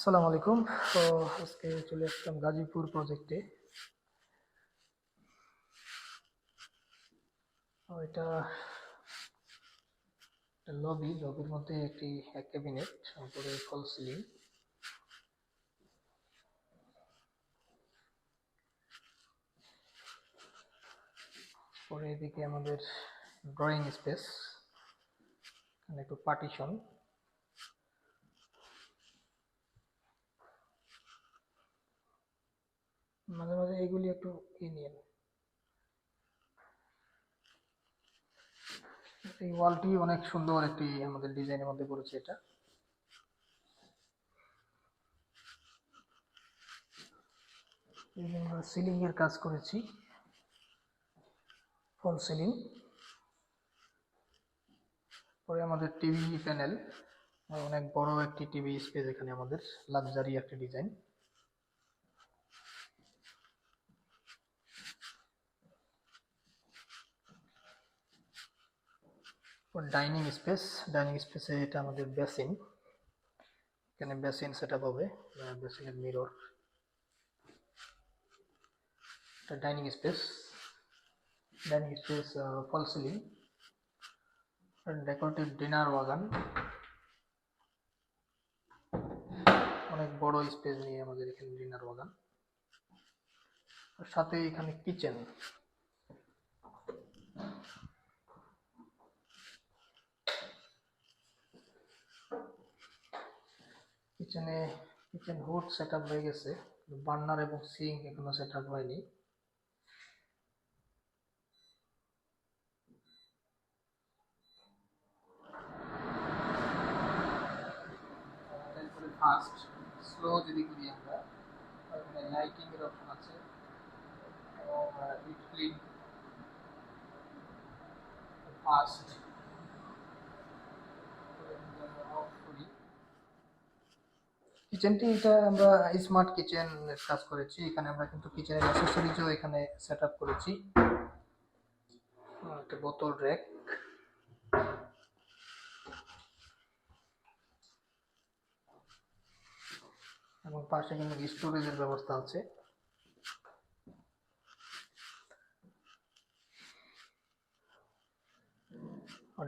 আসসালামু আলাইকুম। তো আজকে চলে আসলাম গাজীপুর প্রজেক্টে এটা লবি লবির মধ্যে একটি এক ক্যাবিনেট উপরে ফল সিলিং পরে এদিকে আমাদের ড্রয়িং স্পেস এখানে একটু পার্টিশন মাঝে মাঝে এগুলি একটু ই নিয়ে এই ওয়ালটি অনেক সুন্দর একটি আমাদের ডিজাইনের মধ্যে করেছে এটা। সিলিং এর কাজ করেছি। Fall ceiling. পরে আমাদের টিভি প্যানেল, অনেক বড় একটি টিভি স্পেস এখানে আমাদের, লাক্সারি একটি ডিজাইন। ডাইনিং স্পেস, ডাইনিং স্পেসে এটা আমাদের বেসিন এখানে বেসিন সেট আপ হবে বেসিনের মিরর এটা dining space. Dining space fall ceiling decorative dinner wagon অনেক বড় স্পেস নিয়ে আমাদের এখানে ডিনার ওয়াগান সাথে এখানে কিচেন কিচেনে কিচেন হুড সেট আপ হয়ে গেছে। বার্নার এবং সিঙ্ক এখনও সেট আপ হয়নি ফাস্ট স্লো যদি করি আমরা লাইটিং এর অপশন আছে। এবং হিট ক্লিন ফাস্ট অফ করি কিচেনটি এটা আমরা স্মার্ট কিচেন কাজ করেছি। এখানে আমরা কিন্তু কিচেনের অ্যাক্সেসরিজও এখানে সেট আপ করেছি। একটা বোতল র্যাক এবং পাশে কিন্তু স্টোরেজের ব্যবস্থা আছে।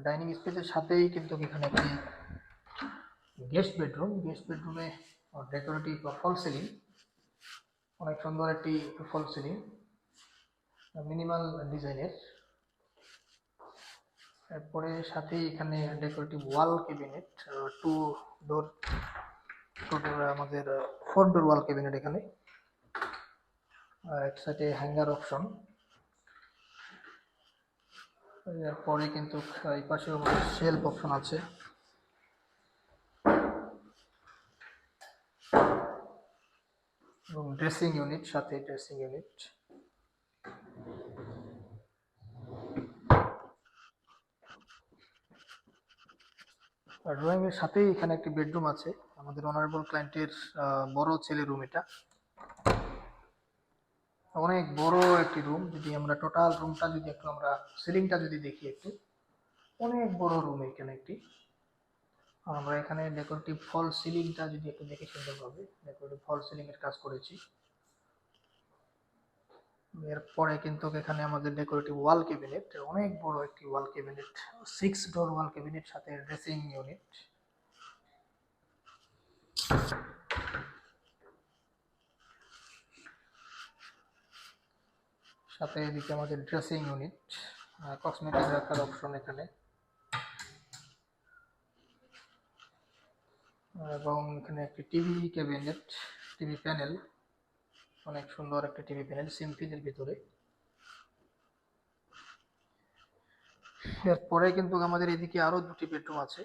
ডাইনিং স্পেসের সাথেই কিন্তু এখানে একটি গেস্ট বেডরুম। গেস্ট বেডরুমে ডেকোরেটিভ বা ফল সিলিং। অনেক সুন্দর একটি ফল সিলিং। মিনিমাল ডিজাইনের। এরপরে সাথেই এখানে decorative wall cabinet two door door আমাদের ফোর ডোর ওয়াল ক্যাবিনেট এখানে। এক সাইডে হ্যাঙ্গার অপশন এরপরে কিন্তু এই পাশেও আমাদের শেলফ অপশন আছে এবং ড্রেসিং ইউনিট, সাথে ড্রেসিং ইউনিট। ড্রয়িং এর সাথেই এখানে একটি বেডরুম আছে। আমাদের অনারেবল ক্লায়েন্টের বড় ছেলে রুম এটা। অনেক বড় একটি রুম যদি আমরা টোটাল রুমটা যদি একটু আমরা সিলিংটা যদি দেখি একটু, অনেক বড় রুম এখানে একটি। আমরা এখানে ডেকোরেটিভ ফল সিলিংটা যদি একটু দেখি সুন্দরভাবে ডেকোরেটিভ ফল সিলিং এর কাজ করেছি। এরপরে কিন্তু এখানে আমাদের ডেকোরেটিভ ওয়াল ক্যাবিনেট অনেক বড় একটি wall cabinet six door wall cabinet সাথে ড্রেসিং ইউনিট সাথে এদিকে আমাদের ড্রেসিং ইউনিট কসমেটিক রাখার অপশন এখানে। এবং এখানে একটি টিভি ক্যাবিনেট, টিভি প্যানেল, অনেক সুন্দর একটা টিভি প্যানেল সিম্পলের ভিতরে। এরপরে কিন্তু আমাদের এদিকে আরও দুটি বেডরুম আছে।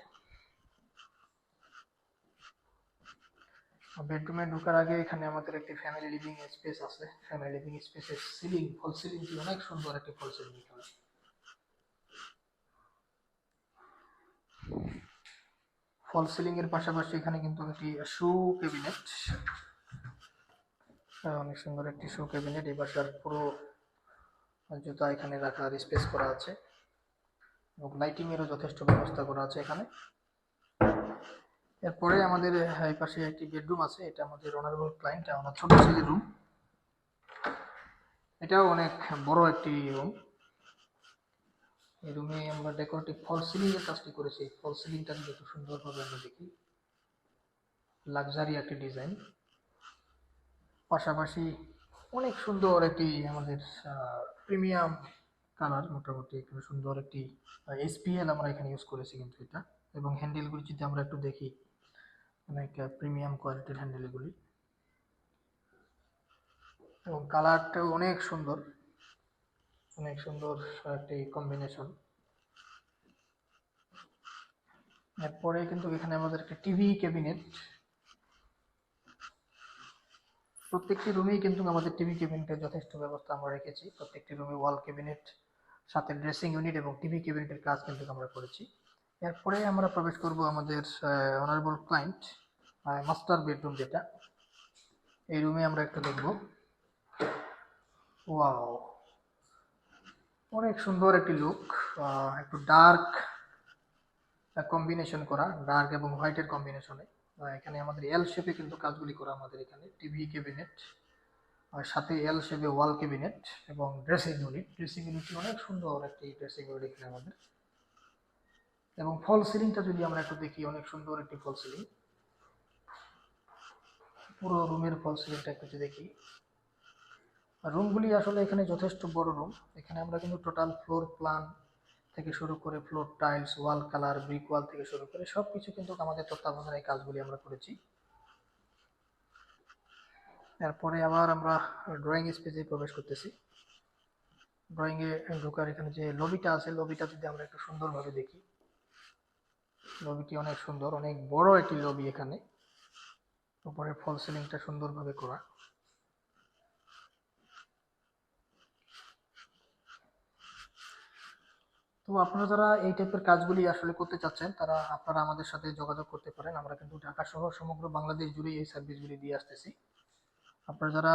বেডরুমে ঢোকার আগে এখানে আমাদের একটি ফ্যামিলি লিভিং স্পেস আছে। ফ্যামিলি লিভিং স্পেসের সিলিং ফল সিলিংটি অনেক সুন্দর একটি ফল সিলিং এখানে ফল সিলিং এর পাশাপাশি এখানে কিন্তু একটি শু ক্যাবিনেট অনেক সুন্দর একটি শু ক্যাবিনেট এই বাসার পুরো জুতা এখানে রাখার স্পেস করা আছে। এবং লাইটিং এরও যথেষ্ট ব্যবস্থা করা আছে এখানে। এরপরে আমাদের এই পাশে একটি বেডরুম আছে। এটা আমাদের অনারেবল ক্লায়েন্ট আমার ছোট ছেলের রুম এটাও অনেক বড় একটি রুম এই রুমে আমরা ডেকোরেটিভ ফল সিলিং এর কাজটি করেছি। ফল সিলিংটা যদি একটু সুন্দরভাবে আমরা দেখি। লাক্সারি একটি ডিজাইন পাশাপাশি অনেক সুন্দর একটি আমাদের প্রিমিয়াম কালার মোটামুটি একটু সুন্দর একটি এসপিএল আমরা এখানে ইউজ করেছি কিন্তু এটা। এবং হ্যান্ডেলগুলি যদি আমরা একটু দেখি অনেক প্রিমিয়াম কোয়ালিটির হ্যান্ডেল এগুলি। এবং কালারটাও অনেক সুন্দর। অনেক সুন্দর একটি কম্বিনেশন এরপরে কিন্তু এখানে আমাদের একটা টিভি ক্যাবিনেট প্রত্যেকটি রুমেই কিন্তু আমাদের টিভি ক্যাবিনেটের যথেষ্ট ব্যবস্থা আমরা রেখেছি। প্রত্যেকটি রুমে ওয়াল ক্যাবিনেট সাথে ড্রেসিং ইউনিট এবং টিভি ক্যাবিনেটের কাজ কিন্তু আমরা করেছি। এরপরে আমরা প্রবেশ করব আমাদের অনারেবল ক্লায়েন্ট মাস্টার বেডরুম যেটা। এই রুমে আমরা একটু দেখব। ওয়াও অনেক সুন্দর একটি লুক একটু ডার্ক কম্বিনেশন করা ডার্ক এবং হোয়াইটের কম্বিনেশনে এখানে আমাদের এল শেপে কিন্তু কাজগুলি করা আমাদের এখানে টিভি ক্যাবিনেট আর সাথে এল শেপে ওয়াল ক্যাবিনেট এবং ড্রেসিং ইউনিট ড্রেসিং ইউনিটটি অনেক সুন্দর একটি ড্রেসিং ইউনিট এখানে আমাদের। এবং ফল সিলিংটা যদি আমরা একটু দেখি, অনেক সুন্দর একটি ফল সিলিং পুরো রুমের ফল সিলিংটা একটু দেখি। রুমগুলি আসলে এখানে যথেষ্ট বড় রুম এখানে আমরা কিন্তু টোটাল ফ্লোর প্ল্যান থেকে শুরু করে floor tiles wall colour brick wall থেকে শুরু করে সব কিছু কিন্তু আমাদের তত্ত্বাবধানে কাজগুলি আমরা করেছি। এরপরে আবার আমরা ড্রয়িং স্পেসে প্রবেশ করতেছি। ড্রয়িংয়ে ঢোকার এখানে যে লবিটা আছে লবিটা যদি আমরা একটু সুন্দরভাবে দেখি। লবিটি অনেক সুন্দর, অনেক বড় একটি লবি এখানে। উপরে ফল সিলিংটা সুন্দরভাবে করা। তো আপনারা যারা এই টাইপের কাজগুলি আসলে করতে চাচ্ছেন, তারা আপনারা আমাদের সাথে যোগাযোগ করতে পারেন। আমরা কিন্তু ঢাকা সহ সমগ্র বাংলাদেশ জুড়ে এই সার্ভিসগুলি দিয়ে আসতেছি। আপনারা যারা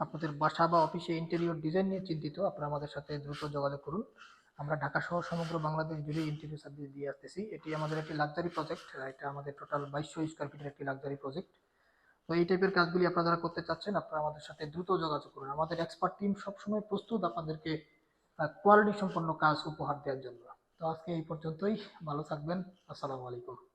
আপনাদের বাসা বা অফিসে ইন্টেরিয়র ডিজাইন নিয়ে চিন্তিত, আপনারা আমাদের সাথে দ্রুত যোগাযোগ করুন। আমরা ঢাকা সহ সমগ্র বাংলাদেশ জুড়ে ইন্টেরিয়র সার্ভিস দিয়ে আসতেছি। এটি আমাদের একটি লাক্সারি প্রজেক্ট এটা আমাদের টোটাল বাইশশো স্কোয়ার ফিটের একটি লাক্সারি প্রজেক্ট তো এই টাইপের কাজগুলি আপনারা যারা করতে চাচ্ছেন, আপনারা আমাদের সাথে দ্রুত যোগাযোগ করুন। আমাদের এক্সপার্ট টিম সবসময় প্রস্তুত আপনাদেরকে কোয়ালিটি সম্পন্ন কাজ উপহার দেওয়ার জন্য। তো আজকে এই পর্যন্তই। ভালো থাকবেন। আসসালামু আলাইকুম।